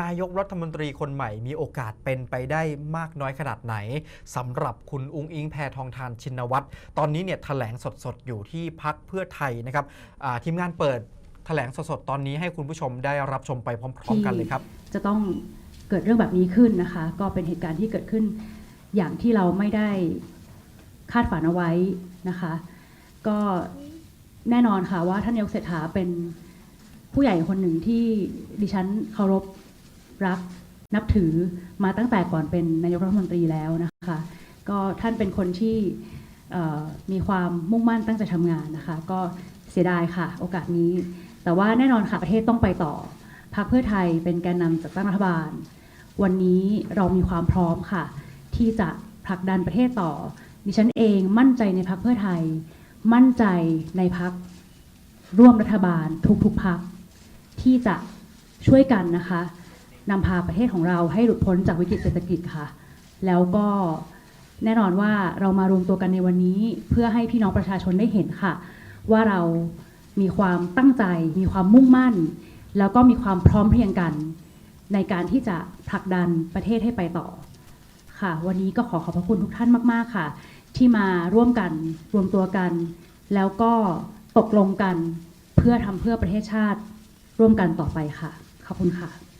นายกรัฐมนตรีคนใหม่มีโอกาสเป็นไปได้มากน้อยขนาดไหนสำหรับคุณอุ้งอิงแพทองทานชินวัตรตอนนี้เนี่ยแถลงสดๆ อยู่ที่พักเพื่อไทยนะครับทีมงานเปิดแถลงสดๆ ตอนนี้ให้คุณผู้ชมได้รับชมไปพร้อม ๆ กันเลยครับ จะต้องเกิดเรื่องแบบนี้ขึ้นนะคะ ก็เป็นเหตุการณ์ที่เกิดขึ้น อย่างที่เราไม่ได้คาดฝันเอาไว้นะคะ ก็แน่นอนค่ะว่าท่านนายกเศรษฐาเป็นผู้ใหญ่คนหนึ่งที่ดิฉันเคารพ รักนับถือมาตั้งแต่ก่อนเป็นนายกรัฐมนตรีแล้วนะคะ ก็ท่านเป็นคนที่มีความมุ่งมั่นตั้งใจทำงานนะคะ ก็เสียดายค่ะ โอกาสนี้ แต่ว่าแน่นอนค่ะประเทศต้องไปต่อพรรคเพื่อไทยเป็นแกนนำจัดตั้งรัฐบาล วันนี้เรามีความพร้อมค่ะ ที่จะผลักดันประเทศต่อ ดิฉันเองมั่นใจในพรรคเพื่อไทย มั่นใจในพรรคร่วมรัฐบาลทุกๆพรรคที่จะช่วยกันนะคะ นำพาประเทศของเราให้หลุดพ้นจากวิกฤตเศรษฐกิจค่ะ แล้วก็แน่นอนว่าเรามารวมตัวกันในวันนี้ เพื่อให้พี่น้องประชาชนได้เห็นค่ะ ว่าเรามีความตั้งใจ มีความมุ่งมั่น แล้วก็มีความพร้อมเพรียงกัน ในการที่จะผลักดันประเทศให้ไปต่อค่ะ วันนี้ก็ขอขอบพระคุณทุกท่านมากๆค่ะ ที่มาร่วมกันรวมตัวกัน แล้วก็ตกลงกันเพื่อทำเพื่อประเทศชาติร่วมกันต่อไปค่ะ ขอบคุณค่ะ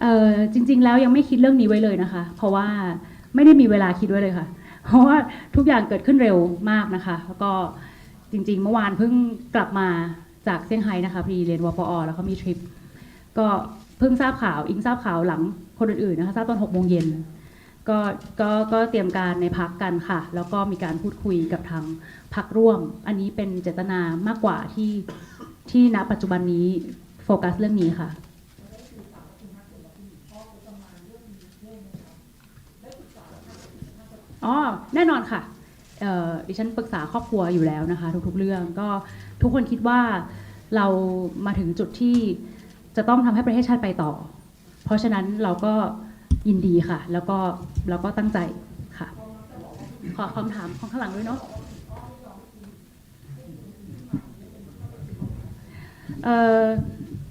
เออจริง ๆ แล้วยังไม่คิดเรื่องนี้ไว้เลยนะคะ เพราะว่าไม่ได้มีเวลาคิดไว้เลยค่ะ เพราะว่าทุกอย่างเกิดขึ้นเร็วมากนะคะ แล้วก็จริง ๆ เมื่อวานเพิ่งกลับมาจากเซี่ยงไฮ้นะคะพอดีเรียนวปอแล้วก็มีทริปก็เพิ่งทราบข่าวอิงทราบข่าวหลังคนอื่นๆนะคะทราบตอนหกโมงเย็นก็ก็ก็เตรียมการในพักกันค่ะ แล้วก็มีการพูดคุยกับทางพักร่วม อันนี้เป็นเจตนามากกว่าที่ที่ณปัจจุบันนี้โฟกัสเรื่องนี้ค่ะ อ๋อแน่นอนค่ะดิฉันปรึกษาครอบครัวอยู่แล้วนะคะ ทุกๆเรื่องก็ทุกคนคิดว่าเรามาถึงจุดที่จะต้องทำให้ประเทศชาติไปต่อ เพราะฉะนั้นเราก็ยินดีค่ะ แล้วก็เราก็ตั้งใจค่ะ ขอคำถามของข้างหลังด้วยเนาะเอ่อ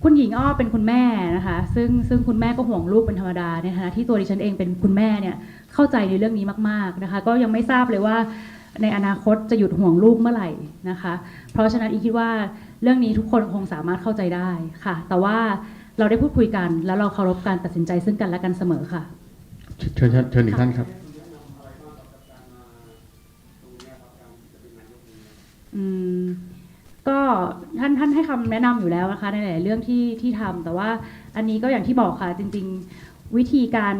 คุณหญิงอ้อเป็นคุณแม่นะคะ ซึ่งซึ่งคุณแม่ก็ห่วงลูกเป็นธรรมดาในฐานะที่ตัวดิฉันเองเป็นคุณแม่เนี่ยเข้าใจในเรื่องนี้มากๆนะคะ ก็ยังไม่ทราบเลยว่าในอนาคตจะหยุดห่วงลูกเมื่อไหร่นะคะ เพราะฉะนั้นอีคิดว่าเรื่องนี้ทุกคนคงสามารถเข้าใจได้ค่ะ แต่ว่าเราได้พูดคุยกัน แล้วเราเคารพการตัดสินใจซึ่งกันและกันเสมอค่ะ เชิญเชิญเชิญอีกท่านครับ แนะนำอยู่แล้วนะคะในหลายเรื่องที่ที่ทำแต่ว่าอันนี้ก็อย่างที่บอกค่ะจริง ๆ วิธีการ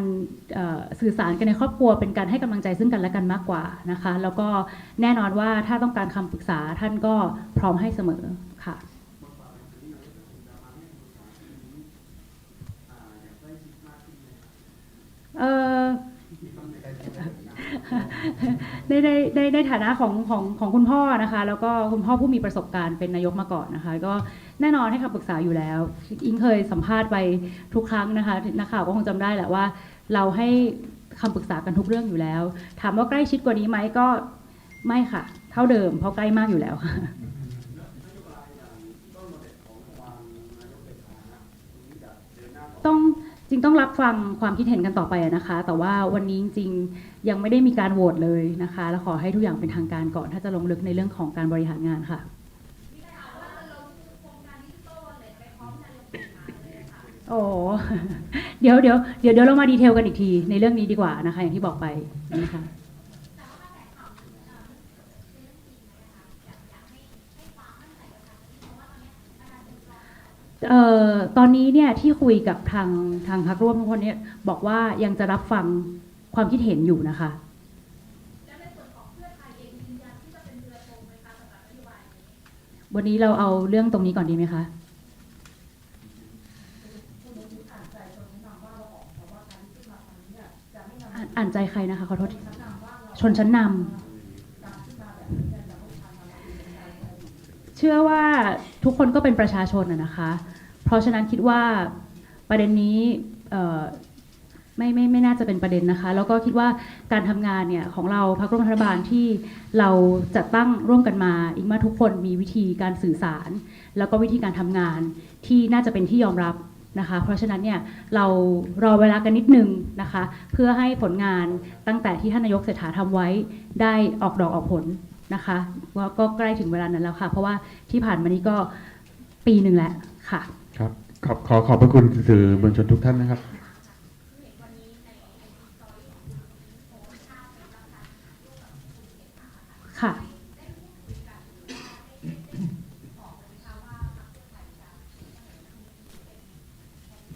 สื่อสารกันในครอบครัว เป็นการให้กำลังใจซึ่งกันและกันมากกว่านะคะ แล้วก็แน่นอนว่าถ้าต้องการคำปรึกษาท่านก็พร้อมให้เสมอค่ะเออ ในในในในฐานะของของของคุณพ่อนะคะ แล้วก็คุณพ่อผู้มีประสบการณ์เป็นนายกมาก่อนนะคะ ก็แน่นอนให้คำปรึกษาอยู่แล้ว อิงเคยสัมภาษณ์ไปทุกครั้งนะคะนักข่าวก็คงจำได้แหละว่า เราให้คำปรึกษากันทุกเรื่องอยู่แล้ว ถามว่าใกล้ชิดกว่านี้ไหมก็ไม่ค่ะ เท่าเดิมเพราะใกล้มากอยู่แล้วค่ะ ต้อง จริงต้องรับฟังความคิดเห็นกันต่อไปอะนะคะ แต่ว่าวันนี้จริงๆยังไม่ได้มีการโหวตเลยนะคะ และขอให้ทุกอย่างเป็นทางการก่อนถ้าจะลงลึกในเรื่องของการบริหารงานค่ะโอ้เดี๋ยวเดี๋ยวเดี๋ยวเดี๋ยวเรามาดีเทลกันอีกทีในเรื่องนี้ดีกว่านะคะ อย่างที่บอกไปนะคะ เอ่อตอนนี้เนี่ยที่คุยกับทางทางพรรคร่วมทุกคนเนี่ยบอกว่ายังจะรับฟังความคิดเห็นอยู่นะคะ วันนี้เราเอาเรื่องตรงนี้ก่อนดีไหมคะ อ่านอ่านใจใครนะคะขอโทษทีชนชั้นนำ เชื่อว่าทุกคนก็เป็นประชาชนนะคะ เพราะฉะนั้นคิดว่าประเด็นนี้เอ่ไม่ไม่ไม่น่าจะเป็นประเด็นนะคะ แล้วก็คิดว่าการทำงานเนี่ยของเราพรรคร่วมรัฐบาลที่เราจัดตั้งร่วมกันมา อีกมาทุกคนมีวิธีการสื่อสาร แล้วก็วิธีการทำงานที่น่าจะเป็นที่ยอมรับนะคะ เพราะฉะนั้นเนี่ยเรารอเวลากันนิดนึงนะคะ เพื่อให้ผลงานตั้งแต่ที่ท่านนายกเศรษฐาทำไว้ได้ออกดอกออกผล นะคะว่าก็ใกล้ถึงเวลานั้นแล้วค่ะ เพราะว่าที่ผ่านมานี้ก็ปีหนึ่งแล้วค่ะ ครับ ขอบขอขอบพระคุณสื่อมวลชนทุกท่านนะครับ ค่ะ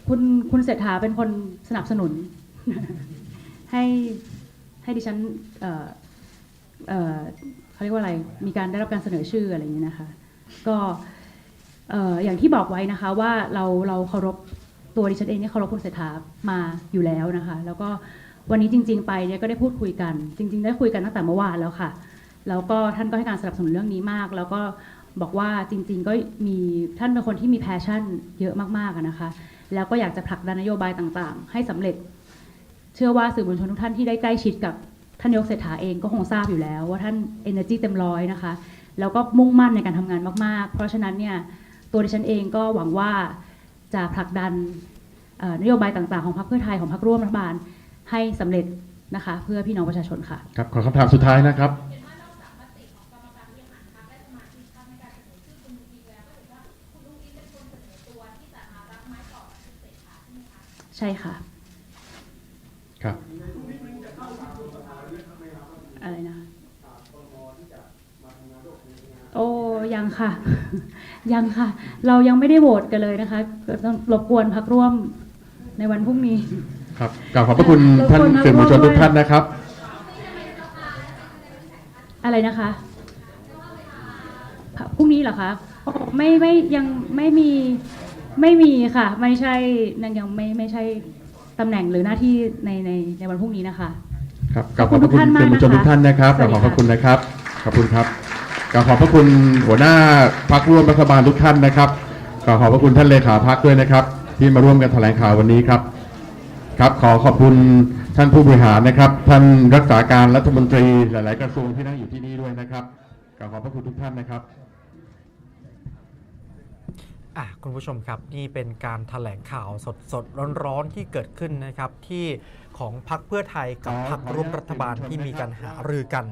คุณคุณเศรษฐาเป็นคนสนับสนุน ให้ให้ดิฉันเอ่อเอ่อ เขาเรียกว่าอะไรมีการได้รับการเสนอชื่ออะไรอย่างนี้นะคะ ก็เอ่อย่างที่บอกไว้นะคะว่าเราเราเคารพตัวดิฉันเองเนี่ยเคารพคุณเศรษฐามาอยู่แล้วนะคะ แล้วก็วันนี้จริง ๆ ไปเนี่ยก็ได้พูดคุยกัน จริง ๆ ได้คุยกันตั้งแต่เมื่อวานแล้วค่ะ แล้วก็ท่านก็ให้การสนับสนุนเรื่องนี้มาก แล้วก็บอกว่าจริง ๆ ก็มีท่านเป็นคนที่มีแพชชั่นเยอะมากๆนะคะ แล้วก็อยากจะผลักดันนโยบายต่างๆ ให้สำเร็จ เชื่อว่าสื่อมวลชนทุกท่านที่ได้ใกล้ชิดกับ ท่านนายกเศรษฐาเองก็คงทราบอยู่แล้ว ว่าท่าน energy เต็มร้อยนะคะ แล้วก็มุ่งมั่นในการทำงานมาก ๆ เพราะฉะนั้นเนี่ยตัวดิฉันเองก็หวังว่าจะผลักดันเอ่อนโยบายต่าง ๆ ของพรรคเพื่อไทยของพรรคร่วมรัฐบาลให้สำเร็จนะคะเพื่อพี่น้องประชาชนค่ะครับขอคำถามสุดท้ายนะครับใช่ค่ะ ครับ อะไรนะโอ้ยังค่ะ ยังค่ะ เรายังไม่ได้โหวตกันเลยนะคะก็ต้องรบกวนพักร่วมในวันพรุ่งนี้ ครับกราบขอบพระคุณรบท่านกวนนักสื่อมวลชนร่วมด้วยทุกท่านนะครับ อะไรนะคะพรุ่งนี้เหรอคะโอ้ไม่ไม่ยังไม่มีไม่มีค่ะ ไม่ใช่นั่นยังไม่ไม่ใช่ตำแหน่งหรือหน้าที่ในในในวันพรุ่งนี้นะคะ ครับกราบขอบพระคุณขอบคุณทุกท่านมากสื่อมวลชนนะคะทุกท่านนะครับสกวัราสบดีขอบพระค่ะคุณนะครับขอบคุณครับกราบขอบพระคุณหัวหน้าพักร่วมรัฐบาลทุกท่านนะครับกราบขอบพระคุณท่านเลขาพักด้วยนะครับ ที่มาร่วมกันแถลงข่าววันนี้ครับ ครับขอขอบคุณท่านผู้บริหารนะครับ ท่านรักษาการรัฐมนตรีหลาย ๆ กระทรวงที่นั่งอยู่ที่นี่ด้วยนะครับกราบขอบพระคุณทุกท่านนะครับ อะคุณผู้ชมครับ นี่เป็นการถแถลงข่าวสดสดร้อนๆ ที่เกิดขึ้นนะครับ ที่ของพรรคเพื่อไทยกับพรรคร่วมรัฐบาลที่มีการหารือกัน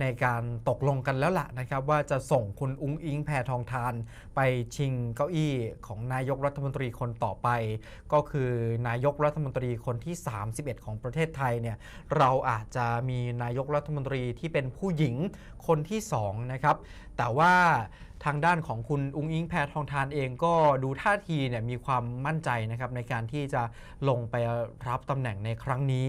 ในการตกลงกันแล้วล่ะนะครับว่าจะส่งคุณอุ้งอิงแพทองทาน ไปชิงเก้าอี้ของนายกรัฐมนตรีคนต่อไป ก็คือนายกรัฐมนตรีคนที่ 31 ของประเทศไทยเนี่ยเราอาจจะมีนายกรัฐมนตรีที่เป็นผู้หญิงคนที่สองนะครับแต่ว่าทางด้านของคุณอุ้งอิงแพทองทานเองก็ดูท่าทีเนี่ยมีความมั่นใจนะครับในการที่จะลงไปรับตำแหน่งในครั้งนี้